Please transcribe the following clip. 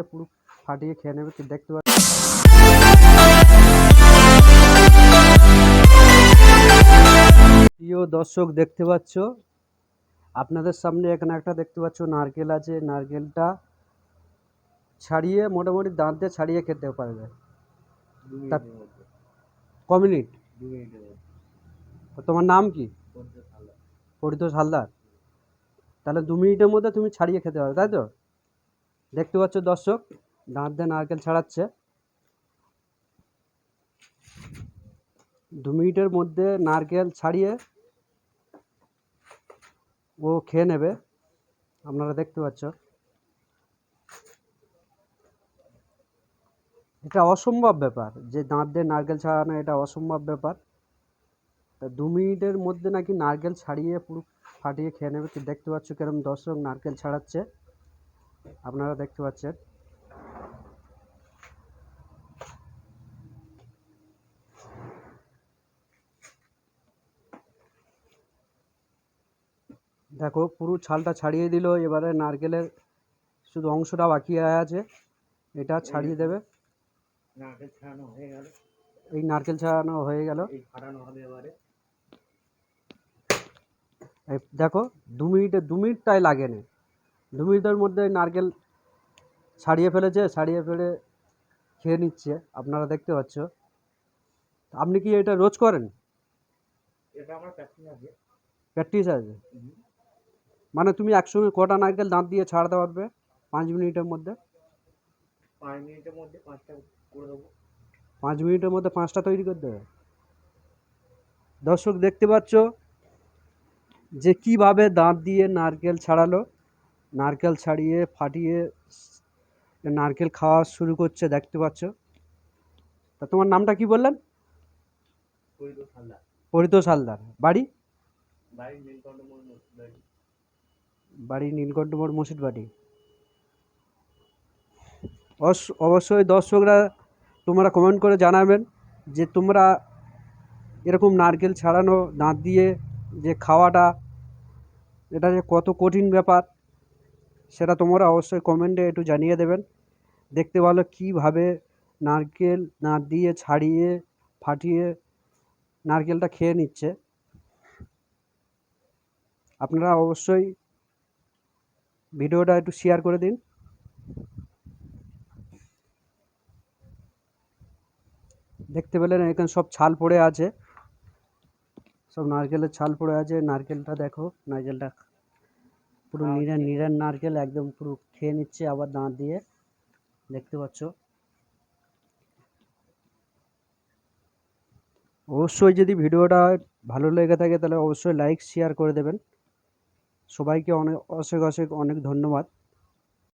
ছাড়িয়ে পুরো ফাটিয়ে খেয়ে নেবে দেখতে পাচ্ছ প্রিয় দর্শক দেখতে পাচ্ছ? আপনাদের সামনে এখানে একটা দেখতে পাচ্ছ নারকেল আছে। নারকেলটা ছাড়িয়ে মোটামুটি দাঁত দিয়ে ছাড়িয়ে খেতে পারবে। ক মিনিট? তোমার নাম কি? পরিতোষ হালদার। তাহলে দু মিনিটের মধ্যে তুমি ছাড়িয়ে খেতে পারবে তাই তো? দেখতে পাচ্ছ দর্শক, দাঁত দিয়ে নারকেল ছাড়াচ্ছে। দু মিনিটের মধ্যে নারকেল ছাড়িয়ে ও খেয়ে নেবে, আপনারা দেখতে পাচ্ছ। এটা অসম্ভব ব্যাপার যে দাঁত দিয়ে নারকেল ছাড়ানো এটা অসম্ভব ব্যাপার। তা দু মিনিটের মধ্যে নাকি নারকেল ছাড়িয়ে পুরো ফাটিয়ে খেয়ে নেবে দেখতে পাচ্ছ কিরম দর্শক, নারকেল ছাড়াচ্ছে। আপনারা দেখতে পাচ্ছেন। দেখো পুরো ছালটা ছাড়িয়ে দিল এবারে নারকেলের শুধু অংশটা বাকি আছে এটা ছাড়িয়ে দেবে। নারকেল ছাড়ানো হয়ে গেল। এই নারকেল ছাড়ানো হয়ে গেল। দেখো দু মিনিটে দু মিনিটটাই লাগেনি। দু মিনিটের মধ্যে নারকেল ছাড়িয়ে ফেলেছে ছাড়িয়ে ফেলে খেয়ে নিচ্ছে। আপনারা দেখতে পাচ্ছ। আপনি কি এটা রোজ করেন? প্র্যাকটিস আছে। মানে তুমি একসঙ্গে কটা নারকেল দাঁত দিয়ে ছাড়াতে পারবে পাঁচ মিনিটের মধ্যে? পাঁচ মিনিটের মধ্যে পাঁচটা করে দেবো। পাঁচ মিনিটের মধ্যে পাঁচটা তৈরি করে দেবে? দর্শক দেখতে পাচ্ছ যে কীভাবে দাঁত দিয়ে নারকেল ছাড়ালো। নারকেল ছাড়িয়ে ফাটিয়ে নারকেল খাওয়া শুরু করছে দেখতে পাচ্ছ। তা তোমার নামটা কি বললেন? পরিতোষ হালদার। বাড়ি? বাড়ি নীলকণ্ঠ মোড় মসজিদ বাড়ি অবশ্যই দর্শকরা তোমরা কমেন্ট করে জানাবেন যে তোমরা এরকম নারকেল ছাড়ানো দাঁত দিয়ে যে খাওয়াটা এটা যে কত কঠিন ব্যাপার। সেটা তোমরা অবশ্যই কমেন্টে একটু জানিয়ে দেবেন। দেখতে ভালো কীভাবে নারকেল না দিয়ে ছাড়িয়ে, ফাটিয়ে নারকেলটা খেয়ে নিচ্ছে। আপনারা অবশ্যই ভিডিওটা একটু শেয়ার করে দিন। দেখতে পেলেন এখানে সব ছাল পড়ে আছে। সব নারকেলের ছাল পড়ে আছে। নারকেলটা দেখো, নারকেলটা পুরো নিরেন নিরেন নারকেল একদম পুরো খেয়ে নিচ্ছে আবার দাঁত দিয়ে। দেখতে পাচ্ছ? অবশ্যই যদি ভিডিওটা ভালো লেগে থাকে তাহলে অবশ্যই লাইক শেয়ার করে দেবেন। সবাইকে অনেক অশেক অশেক অনেক ধন্যবাদ।